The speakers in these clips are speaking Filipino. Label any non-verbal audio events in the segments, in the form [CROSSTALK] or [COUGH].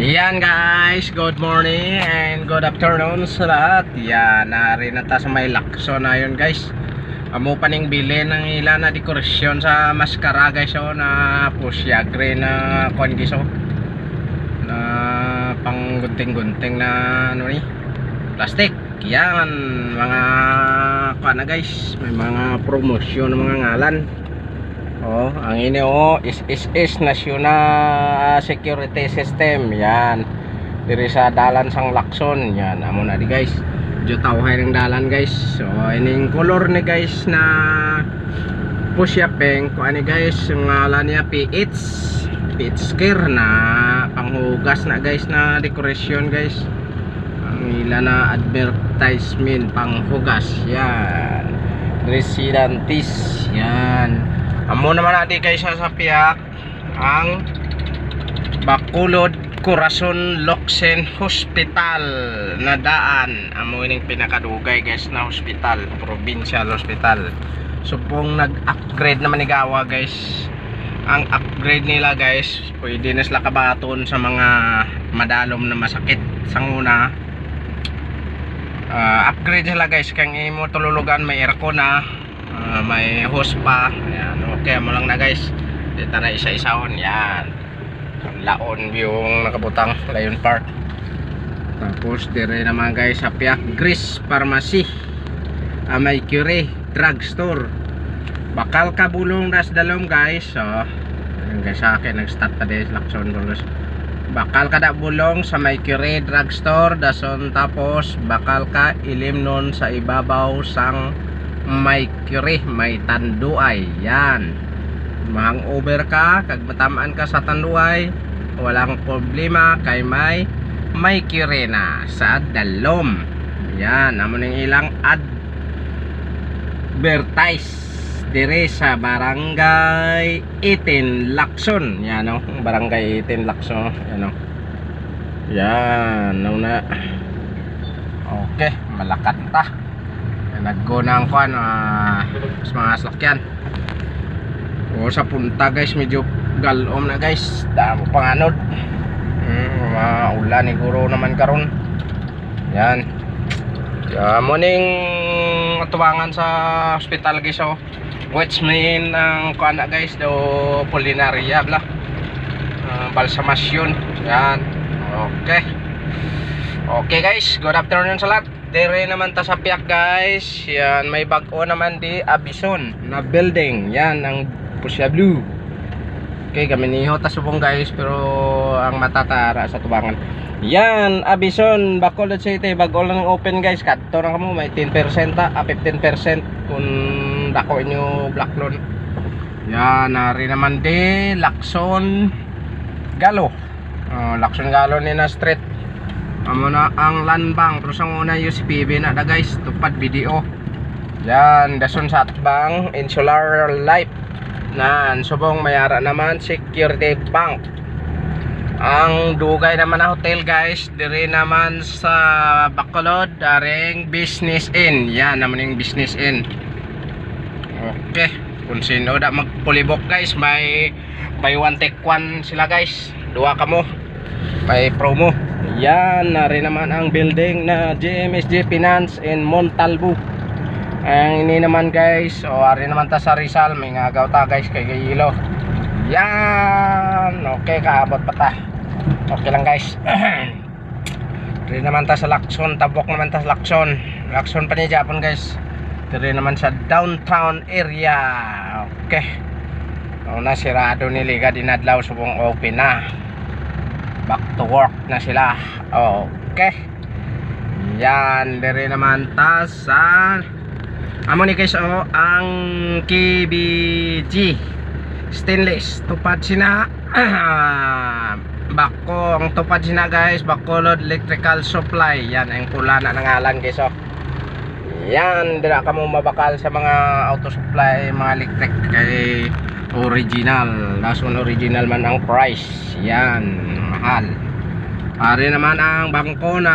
Yan guys, good morning and good afternoon sa lahat. Yan, nari na ta sa may lakso na yun guys. Amo pa ning bili ng ilan na dekorasyon sa maskara guys oh, na pusya green na kuan guys oh. Na pang gunting-gunting na ano ni plastic. Yan mga kuan na guys, may mga promosyon ng mga ngalan. Oh, ang ini oh is is is National Security System. Yan. Diri sa dalan sang Lakson. Yan, amo na di guys. Diyo tawhay ng dalan guys. So, ining color ni guys na push peng ko ani guys, yung ngalan niya PH PH care na panghugas na guys na decoration guys. Ang ila na advertisement panghugas. Yan. Residentis. Yan. Amo naman natin guys sa piyak ang Bacolod Corazon Loxen Hospital na daan. Amo ining pinakadugay guys na hospital, provincial hospital. So pong nag-upgrade naman ni Gawa guys. Ang upgrade nila guys, pwede na sila kabaton sa mga madalom na masakit sa una. Ah, upgrade sila guys kang imo tululugan may aircon na Ah, may hose pa. Ayan okay mo lang na guys. Dito na isa-isaon yan. Ang laon yung nakabutang Lion Park. Tapos dire naman guys sa Piak Gris Pharmacy. Ah, may Curie Drugstore. Bakal kabulong das dalom guys so ayun guys sa akin nag start pa din lakson guys bakal kada bulong sa may Curie Drugstore dason tapos bakal ka ilim nun sa ibabaw sang may kiri, may tanduay. Yan. Mahang over ka, kag matamaan ka sa tanduay, walang problema kay may may kiri na sa dalom. Yan, amo ning ilang advertise dire sa barangay 18 Lakson. Yan oh, barangay 18 Lakson. Yan oh. Yan, na. Okay, malakat ta naggo na ang kuan uh, sa mga sakyan o sa punta guys medyo galom na guys. Damo panganod hmm, maulan ni guro naman karon. Yan. Yeah, morning atubangan sa hospital guys oh. Which mean ang kuan na guys do polinaria bla. Uh, balsamasyon. Yan. Okay. Okay guys. Good afternoon sa lahat Dire naman ta sa piyak guys. Yan, may bago naman di Abison na building. Yan ang Pusya Blue. Okay, kami ni ta subong guys pero ang matatara sa tubangan. Yan, Abison, Bacolod City, bago lang open guys. Kadto na kamo may 10% ta, ah, 15% kung dako inyo black loan. Yan, nari naman di Lakson Galo. Oh, Lakson Galo ni na street amo na ang landbang pero sa una USPB na da guys tupad video. Yan dason sa atbang insular life. Na subong mayara naman security bank. Ang dugay naman na hotel guys dire naman sa Bacolod daring business inn yan naman yung business inn okay kung sino da magpulibok guys may buy one take one sila guys. Duwa kamo may promo yan na rin naman ang building na GMSG Finance in Montalvo ang ini naman guys o ari naman ta sa Rizal. May ngagaw ta guys kay Gayilo. Yan okay kaabot pa ta. Okay lang guys. [CLEARS THROAT] Rin naman ta sa Lakson tabok naman ta sa Lakson Lakson pa niya Japon guys. Rin naman sa downtown area. Okay. O na sirado ni Liga dinadlaw subong open na back to work na sila. Okay. Yan dire naman ta sa amo ni guys oh, ang KBG stainless. Tupad sina. [CLEARS THROAT] Bako ang tupad sina guys. Bacolod electrical supply. Yan ang pula na nangalan guys oh. Yan dira ka mo mabakal sa mga auto supply mga electric. Kay original. Lason original man ang price. Yan mahal. Pare naman ang bangko na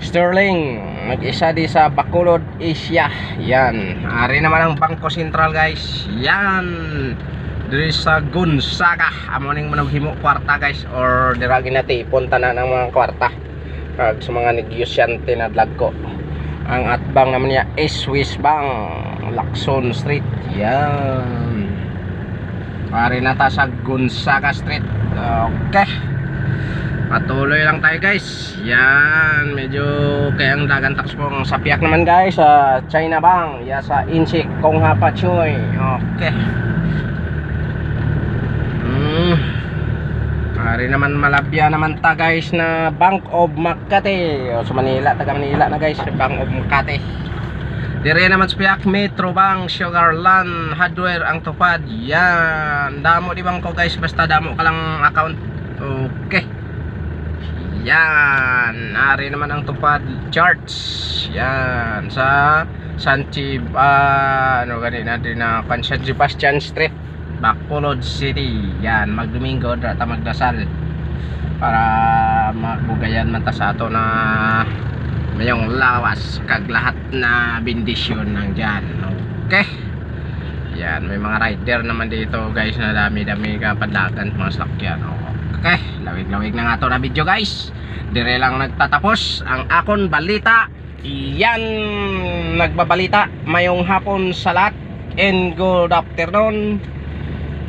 Sterling. Mag-isa di sa Bacolod Asia. Yan ari naman ang bangko sentral guys. Yan diri sa Gonzaga. Amo ning manughimo kwarta guys. Or dira ginati punta na ng mga kwarta. Kag sa mga negosyante na dagko ang atbang naman niya is Swiss Bank Lacson Street. Yan pare na ta sa Gonzaga Street okay patuloy lang tayo guys yan medyo kaya ang dagan tax sapiak naman guys sa China Bank ya sa Inchik Kong Hapa Choy okay Hmm. Ari naman malabya naman ta guys na Bank of Makati. O sa Manila, taga Manila na guys, Bank of Makati. Dire naman sa Piak Metro Bank, Sugarland, Hardware ang tupad. Yan. Damo di bang ko guys, basta damo ka lang account. Okay. Yan. Ari naman ang tupad charts. Yan. Sa Sanchi, ah, ano ganit natin na uh, San Sebastian Street. Bacolod City. Yan, magdomingo data magdasal para magbugayan man ta sa ato na mayong lawas kag lahat na bendisyon ng dyan. Okay. Yan, may mga rider naman dito guys na dami-dami kapadagan mga sakyan. Okay, lawig-lawig na nga to na video guys. Dire lang nagtatapos ang akon balita. Yan, nagbabalita mayong hapon sa lahat and good afternoon.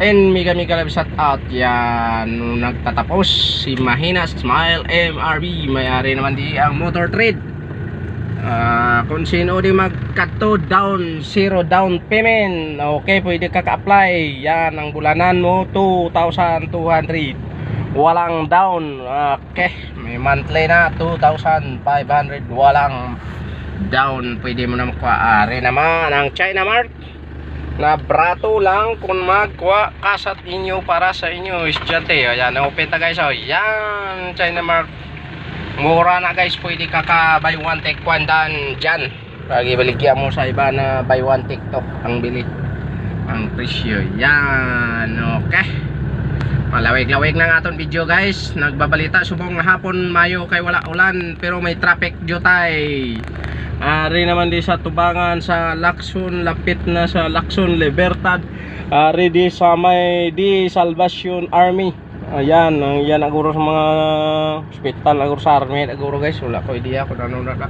And mega mega love shout out yan nagtatapos si Mahina Smile MRB may-ari naman di ang motor trade Ah, kung sino di magkato down zero down payment. Okay pwede ka ka-apply. Yan ang bulanan mo 2,200 walang down. Okay may monthly na 2,500 walang down. Pwede mo na makuha ari naman ang China Mart na brato lang kung magkuha kasat inyo para sa inyo estudyante. Ayan open ta guys oh. Yan China Mart mura na guys. Pwede ka ka buy one take one dan dyan. Lagi baligyan mo sa iba na buy one take to ang bili ang presyo. Yan. Okay. Malawig-lawig na nga aton video guys. Nagbabalita subong hapon mayo kay wala ulan pero may traffic jutay Ari naman di sa tubangan sa Lacson, lapit na sa Lacson Libertad. Ari di sa may di Salvation Army. Ayan, ang yan aguro sa mga hospital, aguro sa army, aguro guys, wala ko idea kung ano na.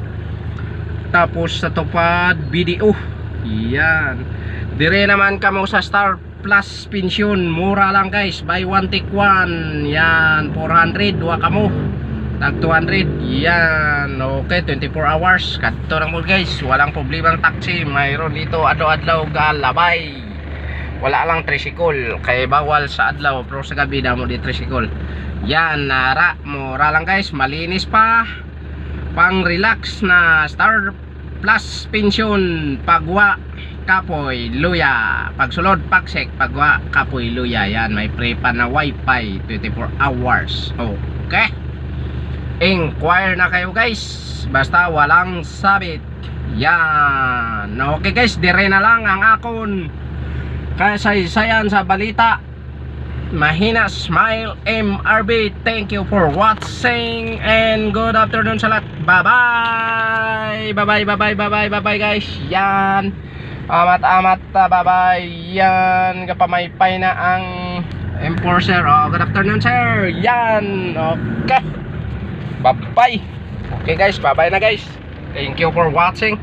Tapos sa tupad, BDO. Yan. Dire naman kamo sa Star Plus Pension, mura lang guys, buy one take one. Yan, 400, duwa kamo tag 200 yan okay 24 hours kadto lang mo guys walang problemang taxi mayroon dito adlaw-adlaw galabay wala lang tricycle. Kay bawal sa adlaw pero sa gabi damo di tricycle. Yan nara mura lang guys. Malinis pa. Pang relax na star plus pension. Pagwa kapoy luya. Pagsulod pagsek pagwa kapoy luya. Yan may free pa na wifi 24 hours. Okay. Inquire na kayo guys. Basta walang sabit. Yan. Okay guys dire na lang ang akon kasaysayan sa balita. Mahina Smile MRB Thank you for watching And good afternoon sa lahat. Bye bye Bye bye bye bye bye bye bye guys. Yan. Amat amat ah, bye bye Yan. Kapamaypay na ang Enforcer. Oh, Good afternoon sir. Yan. Okay. Bye bye Okay guys. Bye bye na guys. Thank you for watching.